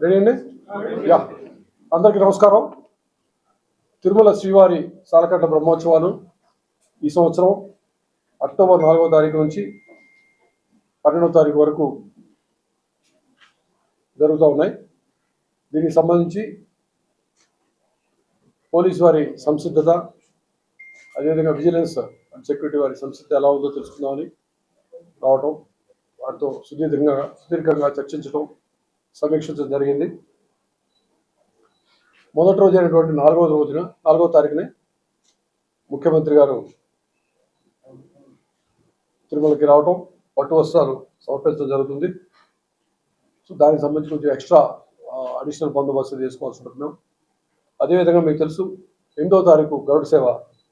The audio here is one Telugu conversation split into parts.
రెడీ అండి యా. అందరికీ నమస్కారం. తిరుమల శ్రీవారి సాలకట్ల బ్రహ్మోత్సవాలు ఈ సంవత్సరం అక్టోబర్ నాలుగవ తారీఖు నుంచి పన్నెండవ తారీఖు వరకు జరుగుతూ ఉన్నాయి. దీనికి సంబంధించి పోలీస్ వారి సంసిద్ధత అదేవిధంగా విజిలెన్స్ అండ్ సెక్యూరిటీ వారి సంసిద్ధత ఎలా ఉందో తెలుసుకుందామని రావటం వారితో సుదీర్ఘంగా సుదీర్ఘంగా చర్చించడం సమీక్షించడం జరిగింది. మొదటి రోజు అయినటువంటి నాలుగవ రోజున నాలుగవ తారీఖునే ముఖ్యమంత్రి గారు తిరుమలకి రావటం పట్టు వస్త్రాలు సమర్పించడం జరుగుతుంది. సో దానికి సంబంధించి కొంచెం ఎక్స్ట్రా అడిషనల్ బందోబస్తు చేసుకోవాల్సి ఉంటుంది మేము అదేవిధంగా మీకు తెలుసు ఎనిమిదవ తారీఖు గరుడ సేవ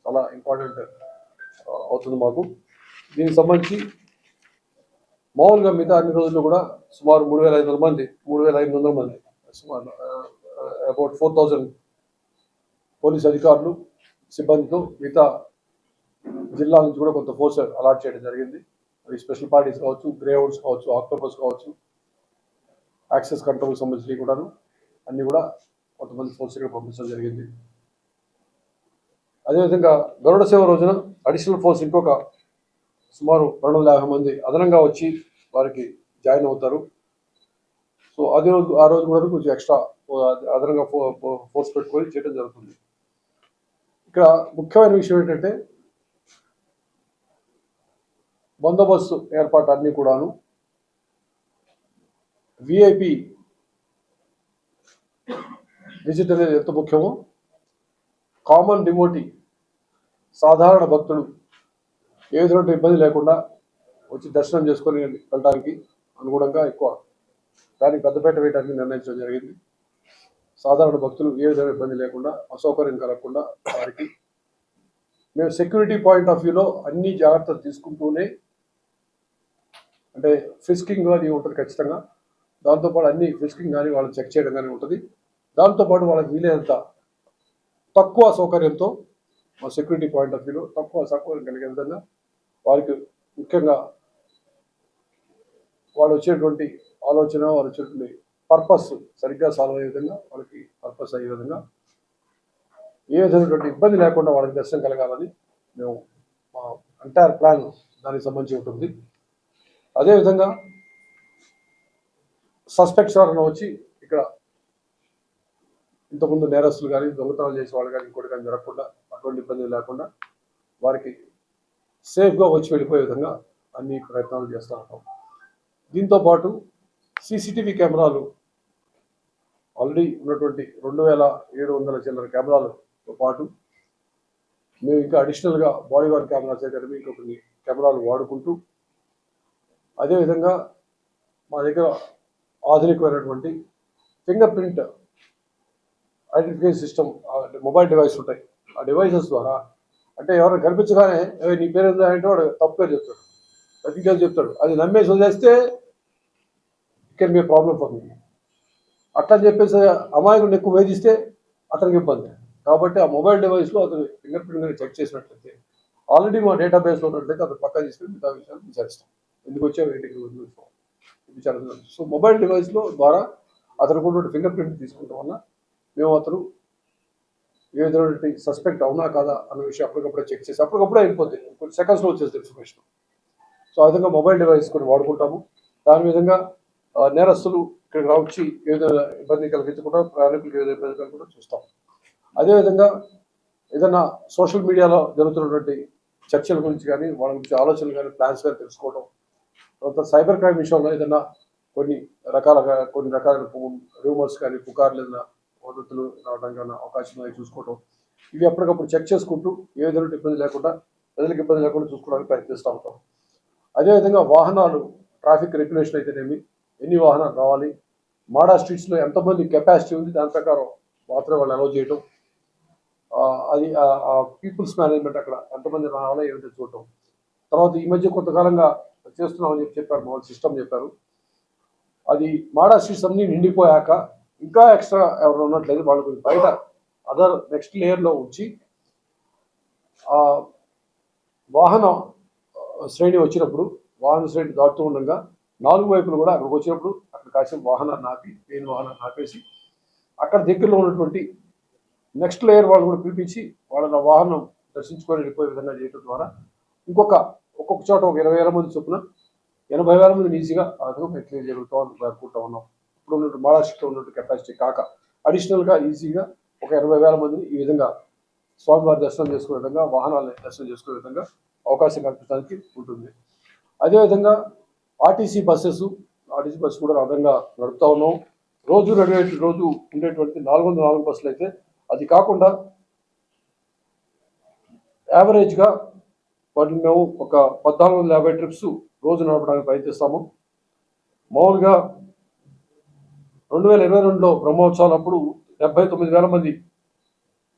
చాలా ఇంపార్టెంట్ అవుతుంది మాకు. దీనికి సంబంధించి మామూలుగా మిగతా అన్ని రోజుల్లో కూడా సుమారు మూడు వేల ఐదు వందల మంది మూడు వేల ఐదు వందల మంది సుమారు అబౌట్ ఫోర్ థౌజండ్ పోలీస్ అధికారులు సిబ్బందితో మిగతా జిల్లా నుంచి కూడా కొంత ఫోర్స్ అలాట్ చేయడం జరిగింది. అవి స్పెషల్ పార్టీస్ కావచ్చు గ్రేహౌండ్స్ కావచ్చు ఆక్టోపస్ కావచ్చు యాక్సెస్ కంట్రోల్ సంబంధించి కూడాను అన్నీ కూడా కొంతమంది ఫోర్స్ ఇక్కడ పంపించడం జరిగింది. అదేవిధంగా గరుడ సేవ రోజున అడిషనల్ ఫోర్స్ ఇంకొక సుమారు రెండు వందల యాభై మంది అదనంగా వచ్చి వారికి జాయిన్ అవుతారు. సో అదే రోజు ఆ రోజు కూడా కొంచెం ఎక్స్ట్రా అదనంగా ఫోర్స్ పెట్టుకొని చేయడం జరుగుతుంది. ఇక్కడ ముఖ్యమైన విషయం ఏంటంటే బందోబస్తు ఏర్పాటు అన్నీ కూడాను విఐపి విజిట్ అనేది ఎంత ముఖ్యమో కామన్ డిమోటి సాధారణ భక్తులు ఏ విధమైన ఇబ్బంది లేకుండా వచ్చి దర్శనం చేసుకొని వెళ్ళడానికి అనుగుణంగా ఎక్కువ దానికి పెద్దపేట వేయడానికి నిర్ణయించడం జరిగింది. సాధారణ భక్తులు ఏ విధమైన ఇబ్బంది లేకుండా అసౌకర్యం కలగకుండా వారికి మేము సెక్యూరిటీ పాయింట్ ఆఫ్ వ్యూలో అన్ని జాగ్రత్తలు తీసుకుంటూనే అంటే ఫిస్కింగ్ అది ఉంటుంది ఖచ్చితంగా. దాంతోపాటు అన్ని ఫిస్కింగ్ కానీ వాళ్ళని చెక్ చేయడం కానీ ఉంటుంది. దాంతోపాటు వాళ్ళకి వీలైనంత తక్కువ సౌకర్యంతో మా సెక్యూరిటీ పాయింట్ ఆఫ్ వ్యూలో తక్కువ సౌకర్యం కలిగే విధంగా వారికి ముఖ్యంగా వాళ్ళు వచ్చేటువంటి ఆలోచన వాళ్ళు వచ్చేటువంటి పర్పస్ సరిగ్గా సాల్వ్ అయ్యే విధంగా వాళ్ళకి పర్పస్ అయ్యే విధంగా ఏ విధమైనటువంటి ఇబ్బంది లేకుండా వాళ్ళకి దర్శనం కలగాలని మేము మా ఎంటైర్ ప్లాన్ దానికి సంబంధించి ఉంటుంది. అదేవిధంగా సస్పెక్ట్స్ ఎవరైనా వచ్చి ఇక్కడ ఇంతకుముందు నేరస్తులు కానీ దొంగతనాలు చేసే వాళ్ళు కానీ ఇంకోటి కానీ జరగకుండా అటువంటి ఇబ్బంది లేకుండా వారికి సేఫ్గా వచ్చి వెళ్ళిపోయే విధంగా అన్ని ప్రయత్నాలు చేస్తూ ఉంటాం. దీంతో పాటు సీసీటీవీ కెమెరాలు ఆల్రెడీ ఉన్నటువంటి రెండు వేల ఏడు వందల చిల్లర కెమెరాలతో పాటు మేము ఇంకా అడిషనల్గా బాడీ వార్ కెమెరాస్ అయితే ఇంకా కొన్ని కెమెరాలు వాడుకుంటూ అదేవిధంగా మా దగ్గర ఆధునికమైనటువంటి finger print identification system mobile device ఉంటాయి. ఆ డివైసెస్ ద్వారా అంటే ఎవరైనా కనిపించగానే నీ పేరు ఏందా అంటే వాడు తప్పు పేరు చెప్తాడు. సర్టిఫికేట్ చెప్తాడు. అది నమ్మేసి వదిలేస్తే can be problem for me అట్లా చెప్పేసి అమాయకుడిని ఎక్కువ వేధిస్తే అతనికి ఇబ్బంది. కాబట్టి ఆ మొబైల్ డివైస్లో అతను ఫింగర్ ప్రింట్ చెక్ చేసినట్లయితే ఆల్రెడీ మా డేటాబేస్లో ఉన్నట్లయితే అతను పక్క తీసుకుని మిగతా విషయాలు విచారిస్తాం. ఎందుకు వచ్చావు ఏంటి విచారిస్తాం సో మొబైల్ డివైస్లో ద్వారా అతనికి ఉన్నటువంటి ఫింగర్ ప్రింట్ తీసుకుంటాం వల్ల మేము అతను ఏ విధమైనటువంటి సస్పెక్ట్ అవునా కాదా అన్న విషయం అప్పటికప్పుడే చెక్ చేసి అప్పటికప్పుడే అయిపోతుంది కొన్ని సెకండ్స్లో వచ్చేసి ఇన్ఫర్మేషన్. సో ఆ విధంగా మొబైల్ డివైస్ కొన్ని వాడుకుంటాము. దాని విధంగా నేరస్తులు ఇక్కడికి వచ్చి ఏదైనా ఇబ్బంది కలిగించకుండా ప్రయాణికులకు ఏదైనా ఇబ్బంది కలగకుండా చూస్తాం. అదేవిధంగా ఏదైనా సోషల్ మీడియాలో జరుగుతున్నటువంటి చర్చల గురించి కానీ వాళ్ళ గురించి ఆలోచనలు కానీ ప్లాన్స్ కానీ తెలుసుకోవడం తర్వాత సైబర్ క్రైమ్ విషయంలో ఏదైనా కొన్ని రకాల కొన్ని రకాల రూమర్స్ కానీ పుకార్లు ఏదైనా వదంతులు రావడం కానీ అవకాశం చూసుకోవడం. ఇవి ఎప్పటికప్పుడు చెక్ చేసుకుంటూ ఏ విధంగా ఇబ్బంది లేకుండా ప్రజలకు ఇబ్బంది లేకుండా చూసుకోవడానికి ప్రయత్నిస్తూ ఉంటాం. అదేవిధంగా వాహనాలు ట్రాఫిక్ రెగ్యులేషన్ అయితేనేమి ఎన్ని వాహనాలు రావాలి? మాడా స్ట్రీట్స్లో ఎంతమంది కెపాసిటీ ఉంది? దాని ప్రకారం మాత్రమే వాళ్ళు అలౌ చేయటం. అది పీపుల్స్ మేనేజ్మెంట్ అక్కడ ఎంతమంది రావాలో ఏమిటో చూడటం తర్వాత ఈ మధ్య కొంతకాలంగా చేస్తున్నామని చెప్పి చెప్పారు మా సిస్టమ్ చెప్పారు. అది మాడా స్ట్రీట్స్ అన్ని నిండిపోయాక ఇంకా ఎక్స్ట్రా ఎవరు ఉన్నట్లయితే వాళ్ళు కొంచెం బయట అదర్ నెక్స్ట్ లేయర్లో ఉంచి వాహన శ్రేణి వచ్చినప్పుడు వాహన శ్రేణి దాటుతూ ఉండగా నాలుగు వైపులు కూడా అక్కడికి వచ్చినప్పుడు అక్కడ కాసేపు వాహనాన్ని ఆపి ట్రైన్ వాహనాన్ని ఆపేసి అక్కడ దగ్గరలో ఉన్నటువంటి నెక్స్ట్ లేయర్ వాళ్ళు కూడా పిలిపించి వాళ్ళ వాహనం దర్శించుకొని వెళ్ళిపోయే విధంగా చేయడం ద్వారా ఇంకొక ఒక్కొక్క చోట ఒక ఇరవై వేల మంది చొప్పున ఎనభై వేల మందిని ఈజీగా ఆ విధంగా మేము క్లియర్ అనుకుంటా ఉన్నాం. ఇప్పుడు ఉన్నట్టు మహారాష్ట్రలో ఉన్నట్టు కెపాసిటీ కాక అడిషనల్గా ఈజీగా ఒక ఎనభై వేల మందిని ఈ విధంగా స్వామివారి దర్శనం చేసుకునే విధంగా వాహనాలను దర్శనం చేసుకునే విధంగా అవకాశం కల్పించడానికి ఉంటుంది. అదేవిధంగా ఆర్టీసీ బస్సెస్ ఆర్టీసీ బస్సు కూడా అదనంగా నడుపుతా ఉన్నాం. రోజు నడివే రోజు ఉండేటువంటి నాలుగు వందల నాలుగు బస్సులు అయితే అది కాకుండా యావరేజ్గా వాటిని మేము ఒక పద్నాలుగు వందల యాభై ట్రిప్స్ రోజు నడపడానికి ప్రయత్నిస్తాము. మామూలుగా రెండు వేల ఇరవై రెండులో బ్రహ్మోత్సవాలప్పుడు డెబ్బై తొమ్మిది వేల మంది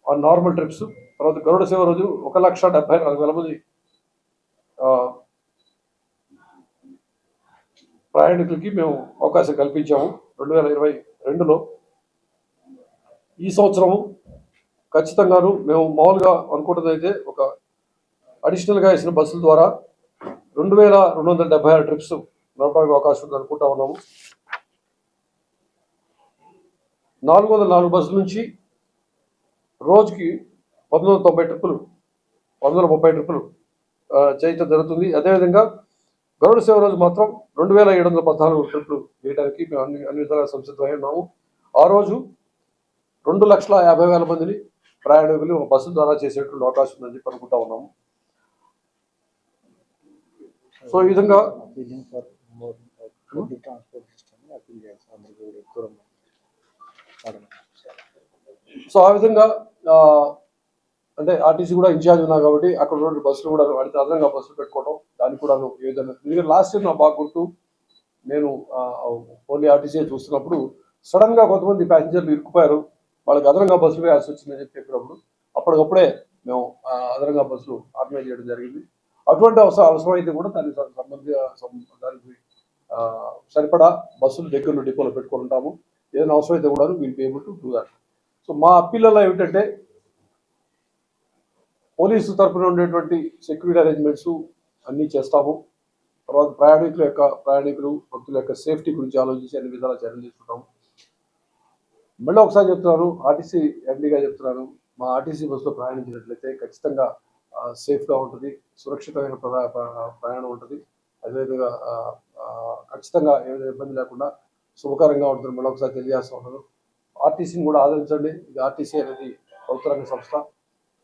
ఆ నార్మల్ ట్రిప్స్ తర్వాత గరుడ సేవ రోజు ఒక లక్ష డెబ్బై నాలుగు వేల మంది ఆ, ప్రయాణికులకి మేము అవకాశం కల్పించాము. రెండు వేల ఇరవై రెండులో ఈ సంవత్సరము ఖచ్చితంగాను మేము మామూలుగా అనుకుంటున్నదైతే ఒక అడిషనల్గా వేసిన బస్సుల ద్వారా రెండు వేల రెండు వందల డెబ్బై ఆరు ట్రిప్స్ నడపడానికి అవకాశం ఉంది అనుకుంటా ఉన్నాము. నాలుగు వందల నాలుగు బస్సుల నుంచి రోజుకి పంతొమ్మిది వందల తొంభై ట్రిప్పులు పంతొమ్మిది వందల ముప్పై ట్రిప్పులు చేయటం జరుగుతుంది. అదేవిధంగా గరుడ సేవ రోజు మాత్రం రెండు వేల ఏడు వందల పద్నాలుగు ట్రిప్పులు చేయడానికి మేము అన్ని అన్ని విధాలుగా సంసిద్ధమై ఉన్నాము. ఆ రోజు రెండు లక్షల యాభై వేల మందిని ప్రయాణికులు బస్సు ద్వారా చేసేటువంటి అవకాశం ఉందని చెప్పి అనుకుంటా ఉన్నాము. సో ఈ విధంగా సో ఆ విధంగా అంటే ఆర్టీసీ కూడా ఇన్ఛార్జ్ ఉన్నా కాబట్టి అక్కడ ఉన్న బస్సులు కూడా వాడితే అదనంగా బస్సులు పెట్టుకోవడం దానికి కూడా ఏ విధంగా ఎందుకంటే లాస్ట్ ఇయర్ నా బాగా గుర్తు నేను ఓన్లీ ఆర్టీసీ చూస్తున్నప్పుడు సడన్గా కొంతమంది ప్యాసింజర్లు ఇరుక్కుపోయారు. వాళ్ళకి అదనంగా బస్సులు వేయాల్సి వచ్చిందని చెప్పి చెప్పినప్పుడు అప్పటికప్పుడే మేము అదనంగా బస్సులు ఆర్గనైజ్ చేయడం జరిగింది. అటువంటి అవసరం అవసరమైతే కూడా దానికి సం- దానికి సరిపడా బస్సులు దగ్గరలో డిపోలో పెట్టుకొని ఉంటాము. ఏదైనా అవసరం అయితే కూడా we'll be able to do that so మా అప్పీల్లో ఏమిటంటే పోలీసు తరఫున ఉండేటువంటి సెక్యూరిటీ అరేంజ్మెంట్స్ అన్నీ చేస్తాము. తర్వాత ప్రయాణికుల యొక్క ప్రయాణికులు భక్తుల యొక్క సేఫ్టీ గురించి ఆలోచించి అన్ని విధాలా చర్యలు తీసుకుంటాము. మళ్ళీ ఒకసారి చెప్తున్నాను ఆర్టీసీ ఎండీగా చెప్తున్నాను మా ఆర్టీసీ బస్సులో ప్రయాణించినట్లయితే ఖచ్చితంగా సేఫ్గా ఉంటుంది సురక్షితమైన ప్ర- ప్రయాణం ఉంటుంది. అదేవిధంగా ఖచ్చితంగా ఏదైనా ఇబ్బంది లేకుండా శుభకరంగా ఉంటుంది మళ్ళీ ఒకసారి తెలియజేస్తూ ఉంటుంది ఆర్టీసీని కూడా ఆదరించండి. ఇది ఆర్టీసీ అనేది ప్రభుత్వ రంగ సంస్థ.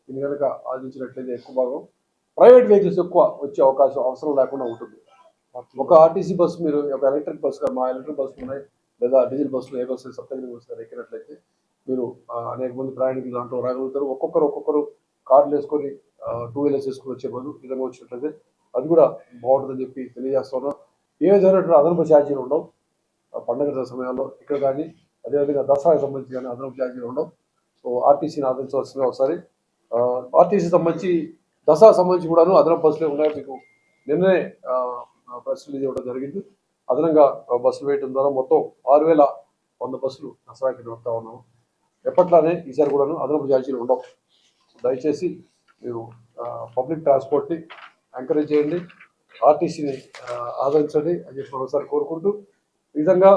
దీన్ని కనుక ఆలోచించినట్లయితే ఎక్కువ భాగం ప్రైవేట్ వెహికల్స్ ఎక్కువ వచ్చే అవకాశం అవసరం లేకుండా ఉంటుంది. ఒక ఆర్టీసీ బస్సు మీరు ఒక ఎలక్ట్రిక్ బస్సు మా ఎలక్ట్రిక్ బస్సులు ఉన్నాయి. లేదా డీజిల్ బస్సులు ఏ బస్సు సప్తగిరి బస్సు ఎక్కినట్లయితే మీరు అనేక మంది ప్రయాణికులు దాంట్లో రాగలుగుతారు. ఒక్కొక్కరు ఒక్కొక్కరు కార్లు వేసుకొని టూ వీలర్స్ వేసుకొని వచ్చే బదులు విధంగా వచ్చినట్లయితే అది కూడా బాగుంటుందని చెప్పి తెలియజేస్తున్నాం ఏ విధమైనటువంటి అదనపు ఛార్జీలు ఉండవు. పండుగ సమయాల్లో ఇక్కడ కానీ అదేవిధంగా దసరాకి సంబంధించి కానీ అదనపు ఛార్జీలు ఉండవు. సో ఆర్టీసీని ఆదరించవలసింది ఒకసారి. ఆర్టీసీ సంబంధించి దసరా సంబంధించి కూడాను అదనపు బస్సులే ఉన్నాయి మీకు నిన్ననే బస్సు రిలీజ్ ఇవ్వడం జరిగింది. అదనంగా బస్సులు వేయడం ద్వారా మొత్తం ఆరు వేల వంద బస్సులు దసరాకి నడుపుతా ఉన్నాము. ఎప్పట్లానే ఈసారి కూడాను అదనపు ఛార్జీలు ఉండవు. దయచేసి మీరు పబ్లిక్ ట్రాన్స్పోర్ట్ని ఎంకరేజ్ చేయండి. ఆర్టీసీని ఆదరించండి అని చెప్పి మరోసారి కోరుకుంటూ ఈ విధంగా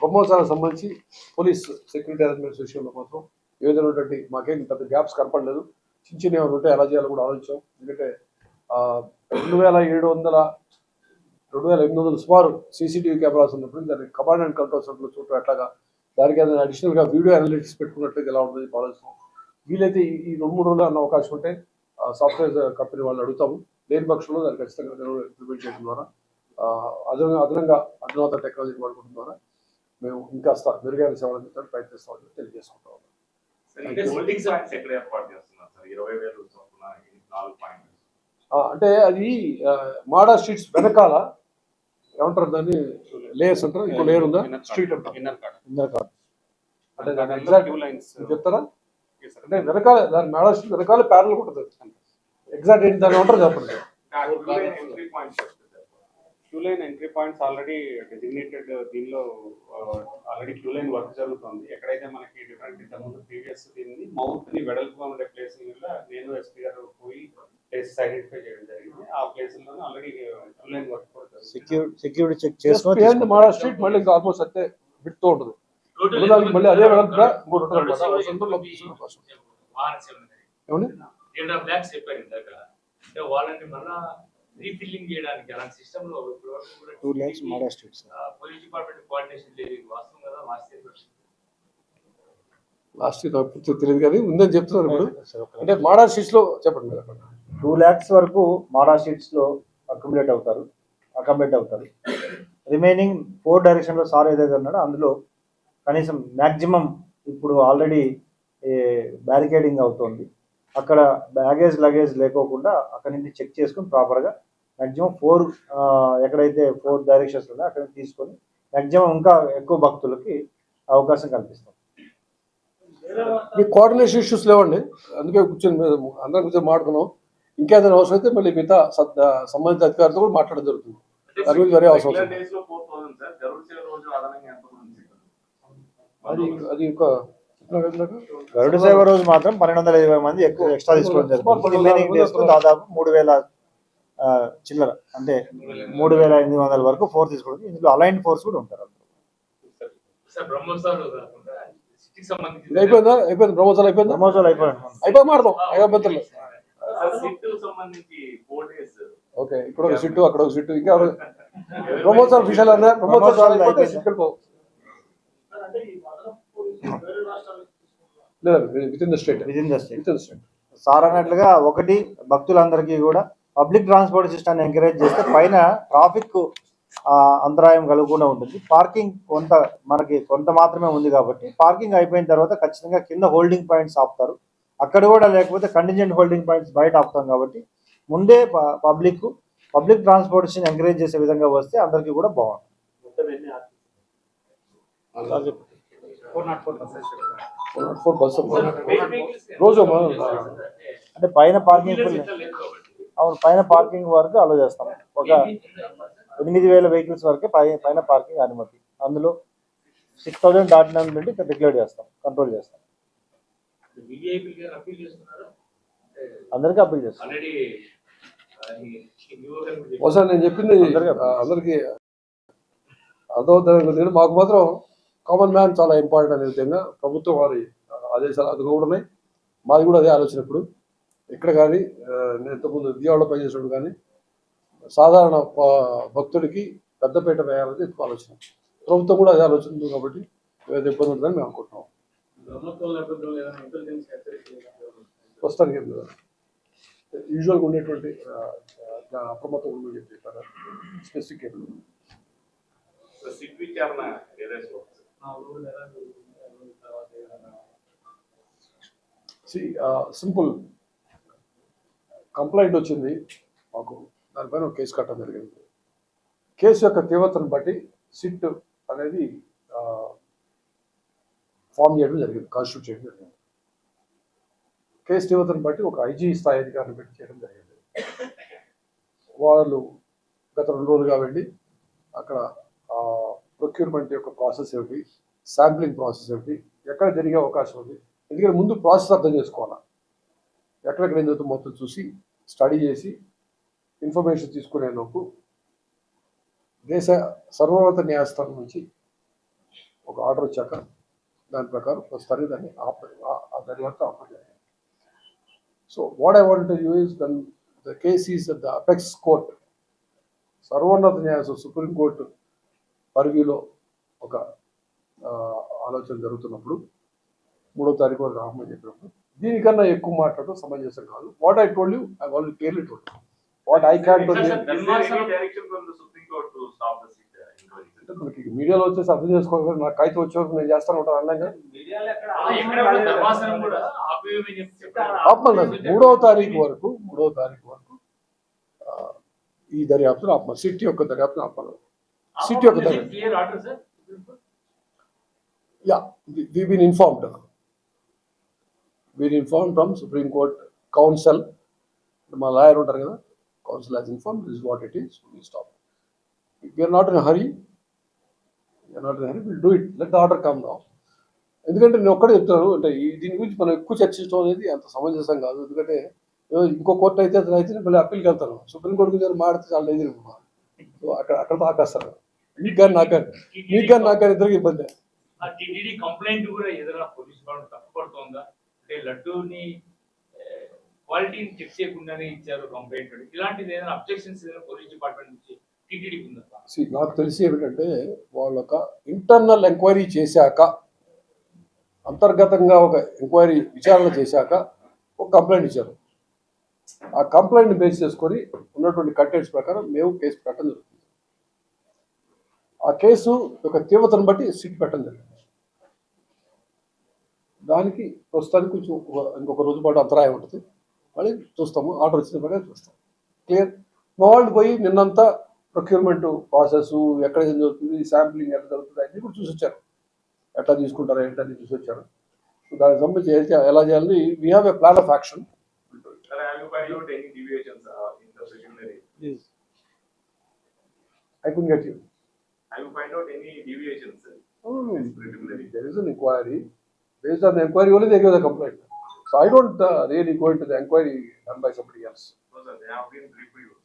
బ్రహ్మోత్సవానికి సంబంధించి పోలీస్ సెక్యూరిటీ అరేంజ్మెంట్స్ విషయంలో మాత్రం ఏ విధమైనటువంటి మాకేం పెద్ద గ్యాప్స్ కనపడలేదు. చిన్న చిన్న ఏమైనా ఉంటే ఎలా చేయాలో కూడా ఆలోచించాం. ఎందుకంటే రెండు వేల ఏడు వందల రెండు వేల ఎనిమిది వందల సుమారు సీసీటీవీ కెమెరాస్ ఉన్నప్పుడు దాన్ని కమాండ్ అండ్ కంట్రోల్ సెంటర్లో చూడటం ఎట్లాగా దానికి ఏదైనా అడిషనల్గా వీడియో అనలిటిక్స్ పెట్టుకున్నట్లయితే ఎలా ఉంటుంది ఆలోచిస్తాం. వీలైతే ఈ రెండు మూడు రోజులు అన్న అవకాశం ఉంటే సాఫ్ట్వేర్ కంపెనీ వాళ్ళు అడుగుతాము. లేని పక్షంలో దాన్ని ఖచ్చితంగా ఇంప్లిమెంట్ చేయడం ద్వారా అదనంగా అదనంగా అధునాత టెక్నాలజీ వాడుకోవడం ద్వారా మేము ఇంకాస్త మెరుగైన సేవలు అందించడానికి ప్రయత్నిస్తామని తెలియజేసుకుంటాం హోల్డింగ్ పాయింట్స్ ఎక్కడ ఏర్పాటు చేస్తున్నారు సార్ ఇరవై వేలు చొప్పున ఈ నాలుగు పాయింట్లు అంటే అది మాడా స్ట్రీట్స్ వెనకాల ఏమంటారు దాన్ని? లేయర్స్ అంటారు? ఇంకో లేయర్ ఉందా? స్ట్రీట్ అంటారు. ఇన్నర్ కార్డ్ అంటే ఎగ్జాక్ట్ చెప్తారా? అంటే వెనకాల దాని మేడా స్ట్రీట్ వెనకాల ప్యారల్ ఉంటుంది ఎగ్జాక్ట్ ఏంటి దాని ఏమంటారు చెప్పండి ఎంట్రీ పాయింట్స్ చెప్తే sir queue line entry points already designated దీనిలో ఆల్రెడీ క్యూ లైన్ వర్క్ జరుగుతుంది. ఎక్కడైతే మనకి డిఫరెంట్ ఇంతకుముందు ప్రీవియస్ దీన్ని మౌత్ని వెడల్పుగా ఉండే ప్లేస్ నేను ఎస్పీ గారు పోయి ప్లేసెస్ ఐడెంటిఫై చేయడం జరిగింది. ఆ ప్లేసుల్లో ఆల్రెడీ ఆన్లైన్ వర్క్ కూడా జరుగుతుంది. సెక్యూరిటీ చెక్ చేసుకొని స్ట్రీట్ మళ్ళీ ఆల్మోస్ట్ అంతే విడుతూ ఉంటుంది. మళ్ళీ అదే వెడల్పుగా మూడు. ఏమండి? చెప్పారు ఇందాక. అంటే వాళ్ళని మళ్ళా రీఫిల్లింగ్ చేయడానికి అలాంటి సిస్టమ్లో టూ ల్యాక్స్ మాడా ఆ, పోలీస్ డిపార్ట్మెంట్ కోఆర్డినేషన్ లేదు. వాస్తవం కదా? వాస్తవం లాస్ట్ ఇయర్ పూర్తిగా తెలియదు కానీ ఉందని చెప్తున్నారు ఇప్పుడు. అంటే మహారాజ్ స్ట్రీట్స్లో చెప్పండి టూ ల్యాక్స్ వరకు మాడా షీట్స్లో అక్యుములేట్ అవుతారు. అకామిడేట్ అవుతారు. రిమైనింగ్ ఫోర్ డైరెక్షన్లో సార్ ఏదైతే ఉన్నాడో అందులో కనీసం మ్యాక్సిమం ఇప్పుడు ఆల్రెడీ బ్యారికేడింగ్ అవుతోంది. అక్కడ బ్యాగేజ్ లగేజ్ లేకోకుండా అక్కడ నుంచి చెక్ చేసుకొని ప్రాపర్గా మ్యాక్సిమం ఫోర్ ఎక్కడైతే ఫోర్ డైరెక్షన్స్ ఉన్నాయో అక్కడ నుంచి తీసుకొని మ్యాక్సిమం ఇంకా ఎక్కువ భక్తులకి అవకాశం కల్పిస్తాం. మీ కోఆర్డినేషన్ ఇష్యూస్ లేవండి. అందుకే కూర్చొని మీద అందరం కూర్చొని మాట్లాడుకున్నాం. ఇంకేదైనా అవసరం అయితే మళ్ళీ మిగతా సంబంధిత అధికారులతో కూడా మాట్లాడడం జరుగుతుంది. దాని గురించి వేరే అవసరం అది అది ఒక? గరుడ సేవ రోజు మాత్రం పన్నెండు వందల ఇరవై మంది ఎక్కువ ఎక్స్ట్రా తీసుకోవడం జరుగుతుంది. రిమైనింగ్ డేస్లో దాదాపు మూడు వేల చిల్లర. అంటే మూడు వేల ఎనిమిది వందల వరకు ఫోర్ తీసుకోవడం ఇందులో అలైన్ ఫోర్స్ కూడా ఉంటారు అయిపోయిందా? అయిపోయింది. బ్రహ్మోత్సవాలు అయిపోయిందా? బ్రహ్మోత్సవాలు అయిపోయాయి. అయిపోయి డేస్ ఓకే ఇక్కడ ఒక సిట్టు అక్కడ ఒక సిట్టు ఇంకా బ్రహ్మోత్సవాలు విషయాలు అన్నా బ్రహ్మోత్సవాలు అయిపోతే. సిట్టుకి వెళ్ళిపోవు. లేదు within the state within the state within the state sir అన్నట్లుగా ఒకటి భక్తులందరికీ కూడా పబ్లిక్ ట్రాన్స్పోర్ట్ సిస్టమ్ ఎంకరేజ్ చేస్తే పైన ట్రాఫిక్ అంతరాయం కలగకుండా ఉంటుంది. పార్కింగ్ కొంత మనకి కొంత మాత్రమే ఉంది కాబట్టి పార్కింగ్ అయిపోయిన తర్వాత ఖచ్చితంగా కింద హోల్డింగ్ పాయింట్స్ ఆపుతారు. అక్కడ కూడా లేకపోతే కంటింజెంట్ హోల్డింగ్ పాయింట్స్ బయట ఆపుతాం కాబట్టి ముందే పబ్లిక్ పబ్లిక్ ట్రాన్స్పోర్టేషన్ ఎంకరేజ్ చేసే విధంగా వస్తే అందరికీ కూడా బాగుంటుంది. Four not four buses four bus రోజు. అంటే పైన పార్కింగ్ అవును పైన పార్కింగ్ వరకు అలో చేస్తాం. ఒక ఎనిమిది వేల వెహికల్స్ వరకే పై పైన పార్కింగ్ అనుమతి. అందులో సిక్స్ థౌజండ్ దాటిన నుండి డిక్లేర్ చేస్తాం కంట్రోల్ చేస్తాం. అందరికీ అప్పీల్ చేస్తాం. ఒకసారి నేను చెప్పింది అందరికీ అర్థమవుతుంది మాకు మాత్రం కామన్ మ్యాన్ చాలా ఇంపార్టెంట్ అనే విధంగా ప్రభుత్వం వారి ఆదేశాలు అది కూడా ఉన్నాయి. మాది కూడా అదే ఆలోచన ఇప్పుడు. ఇక్కడ కానీ ఇంతకుముందు విజయవాడలో పనిచేసినప్పుడు కానీ సాధారణ భక్తుడికి పెద్దపీట వేయాలని ఎక్కువ ఆలోచన. ప్రభుత్వం కూడా అదే ఆలోచన ఉంది కాబట్టి ఏదైతే ఇబ్బంది ఉంటుందని మేము అనుకుంటున్నాం. ప్రస్తుతానికి ఏం లేదు. యూజువల్గా ఉండేటువంటి అప్రమత్తం ఉండని చెప్పి చెప్పారు. స్పెసిఫిక్ ఏం లేదు. సింపుల్. కంప్లైంట్ వచ్చింది మాకు. దానిపైన ఒక కేసు కట్టడం జరిగింది. కేసు యొక్క తీవ్రతను బట్టి సిట్ అనేది ఫామ్ చేయడం జరిగింది కాన్స్టిట్యూట్ చేయడం జరిగింది. కేసు తీవ్రతను బట్టి ఒక ఐజీ స్థాయి అధికారిని పెట్టి చేయడం జరిగింది. వాళ్ళు గత రెండు రోజులుగా వెళ్ళి అక్కడ ప్రొక్యూర్మెంట్ యొక్క ప్రాసెస్ ఏమిటి? శాంప్లింగ్ ప్రాసెస్ ఏమిటి? ఎక్కడ జరిగే అవకాశం ఉంది? ఎందుకంటే ముందు ప్రాసెస్ అర్థం చేసుకోవాలి? ఎక్కడెక్కడ ఏం జరుగుతుందో మొత్తం చూసి స్టడీ చేసి ఇన్ఫర్మేషన్ తీసుకునే దేశ సర్వోన్నత న్యాయస్థానం నుంచి ఒక ఆర్డర్ వచ్చాక దాని ప్రకారం ప్రస్తుతానికి దాన్ని ఆప ఆ- దర్యాప్తు ఆపలేదు so what I want you is then the case is the apex court సర్వోన్నత న్యాయస్థానం సుప్రీంకోర్టు పరిధిలో ఒక ఆ, ఆలోచన జరుగుతున్నప్పుడు మూడో తారీఖు వరకు రామని చెప్పినప్పుడు దీనికన్నా ఎక్కువ మాట్లాడటం సమంజసం కాదు. What I told you I already clearly told what I can మనకి మీడియాలో వచ్చేసి అర్థం చేసుకోవాలి. నాకు కాగితం వచ్చేవరకు నేను చేస్తాను ఉంటాను అన్నాగా. ఆపమన్నది మూడవ తారీఖు వరకు మూడవ తారీఖు వరకు ఈ దర్యాప్తును ఆపమ సిటీ యొక్క దర్యాప్తును clear order sir yeah we been informed been inform from Supreme Court counsel మా లాయర్ ఉంటారు కదా counsel has inform this what it is stop we're not in hurry we're not in hurry will do it let the order come now ఎందుకంటే నేను ఒక్కడే చెప్తాను అంటే ఈ దీని గురించి మనం ఎక్కువ చర్చించడం అనేది అంత సమంజసం కాదు. ఎందుకంటే ఏదో ఇంకో కోర్టు అయితే అతను అయితే మళ్ళీ అప్పీల్కి వెళ్తాను. సుప్రీం కోర్టుకి దగ్గర మాడితే చాలా సో అక్కడ అక్కడ ఆపేస్తారు. మీకు కానీ నాకు మీకు కానీ నాకు కానీ ఇద్దరికి ఇబ్బంది. ఆ టీటీడీ కంప్లైంట్ కూడా ఏదైనా పోలీస్ వాళ్ళు తప్పుపడుతోందా? అంటే లడ్డూని క్వాలిటీని చెక్ చేయకుండానే ఇచ్చారు కంప్లైంట్. ఇలాంటిది ఏదైనా అబ్జెక్షన్స్ ఏదైనా పోలీస్ డిపార్ట్మెంట్ నుంచి టీటీడీకి ఉందా? నాకు తెలిసి ఏమిటంటే వాళ్ళ ఒక ఇంటర్నల్ ఎంక్వైరీ చేశాక అంతర్గతంగా ఒక ఎంక్వైరీ విచారణ చేశాక ఒక కంప్లైంట్ ఇచ్చారు. ఆ కంప్లైంట్ బేస్ చేసుకొని ఉన్నటువంటి కంటెంట్స్ ప్రకారం మేము కేసు పెట్టడం జరుగుతుంది. ఆ కేసు యొక్క తీవ్రతను బట్టి సిట్ పెట్టడం జరిగింది. దానికి ప్రస్తుతానికి కొంచెం ఇంకొక రోజు పాటు అంతరాయం ఉంటుంది. మళ్ళీ చూస్తాము. ఆర్డర్ వచ్చిన ప్రకారం చూస్తాం క్లియర్? మా వాళ్ళు పోయి నిన్నంతా ప్రొక్యూర్మెంట్ ప్రాసెస్ ఎక్కడ ఏం జరుగుతుంది శాంప్లింగ్ ఎట్లా జరుగుతుంది అన్ని కూడా చూసి వచ్చారు ఎట్లా తీసుకుంటారు ఏంటని చూసి వచ్చారు దానికి సంబంధించి ఎలా చేయాలని we have a plan of action? I can get you You found out any deviations sir, in preliminary? There is an enquiry based on enquiry only they give the complaint so I don't really go into the enquiry done by somebody else No, sir, they have been briefed.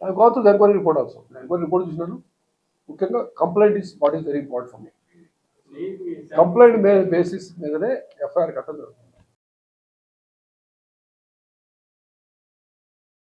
I go to the enquiry report also enquiry report చూసినాను ముఖ్యంగా complaint is what is very important for me complaint basis మీదనే ఎఫ్ఐఆర్ కట్టడం జరుగుతుంది.